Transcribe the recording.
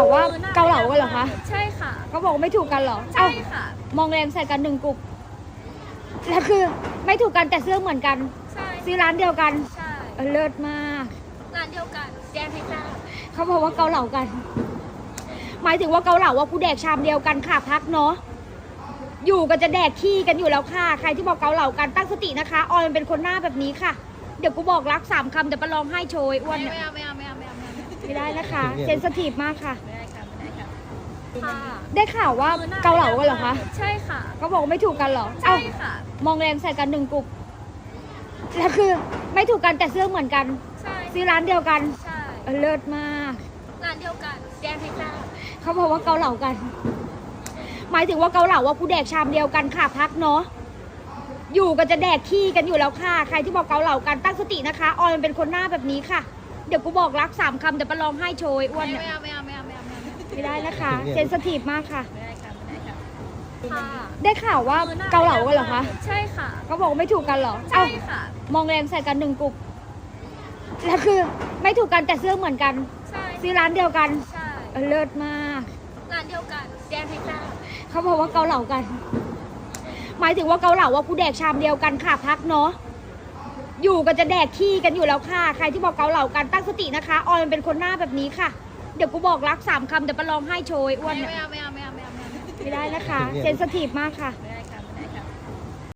าวว่าเกาเหลากันเหรอคะ ใช่ค่ะเขาบอกว่าไม่ถูกกันเหรอใช่เอ้าค่ะ มองแรงใส่กันหนึ่งกลุ่มแล้วคือไม่ถูกกันแต่เสื้อเหมือนกัน ใช่ ซื้อร้านเดียวกัน ใช่เออเลิศมาก ร้านเดียวกันแจ้งให้ทราบเขาบอกว่าเกาเหลากัน หมายถึงว่าเกาเหลาว่ากูแดกชามเดียวกันค่ะพักเนาะ อยู่กันจะแดกขี้กันอยู่แล้วค่ะ ใครที่บอกเกาเหลากันตั้งสตินะคะ ออยมันเป็นคนหน้าแบบนี้ค่ะ เดี๋ยวกูบอกรักสามคำเดี๋ยวไปร้องไห้โชยอ้วนเนี่ย ไม่เอาไม่เอาไม่เอาไม่เอาไม่เอาไม่ไม่ได้นะคะเซนสทีฟมากค่ะได้ค่ะไม่ได้ค่ะค่ะได้ข่าวว่าเกาเหลากันเหรอคะใช่ค่ะเขาบอกว่าไม่ถูกกันเหรอใช่เอ้าค่ะ มองแรงใส่กันหนึ่งกลุ่มแล้วคือไม่ถูกกันแต่เสื้อเหมือนกันใช่ซื้อร้านเดียวกันใช่เออเลิศมากร้านเดียวกันแจ้งให้ทราบเขาบอกว่าเกาเหลากัน หมายถึงว่าเกาเหลาว่ากูแดกชามเดียวกันค่ะพักเนาะอยู่กันจะแดกขี้กันอยู่แล้วค่ะ ใครที่บอกเกาเหลากันตั้งสตินะคะ ออยมันเป็นคนหน้าแบบนี้ค่ะ เดี๋ยวกูบอกรักสามคำเดี๋ยวไปร้องไห้โชยอ้วนเนี่ยไม่เอาไม่เอาไม่เอาไม่เอาไม่เอาไม่ไม่ได้นะคะเซนสทีฟมากค่ะได้ค่ะไม่ได้ค่ะค่ะได้ข่าวว่าเกาเหลากันเหรอคะใช่ค่ะเขาบอกว่าไม่ถูกกันเหรอใช่เอ้าค่ะ มองแรงใส่กันหนึ่งกลุ่มแล้วคือไม่ถูกกันแต่เสื้อเหมือนกันใช่ซื้อร้านเดียวกันใช่เออเลิศมาก ร้านเดียวกันแจ้งให้ทราบเขาบอกว่าเกาเหลากัน หมายถึงว่าเกาเหลาว่ากูแดกชามเดียวกันค่ะพักเนาะ อยู่กันจะแดกขี้กันอยู่แล้วค่ะ ใครที่บอกเกาเหลากันตั้งสตินะคะ ออยมันเป็นคนหน้าแบบนี้ค่ะ เดี๋ยวกูบอกรักสามคำเดี๋ยวไปร้องไห้โชยอ้วนไม่เนี่ยเอาไม่เอาไม่เอาไม่เอาไม่เอาไม่ได้นะคะ เซนสทีฟมากค่ะ ไม่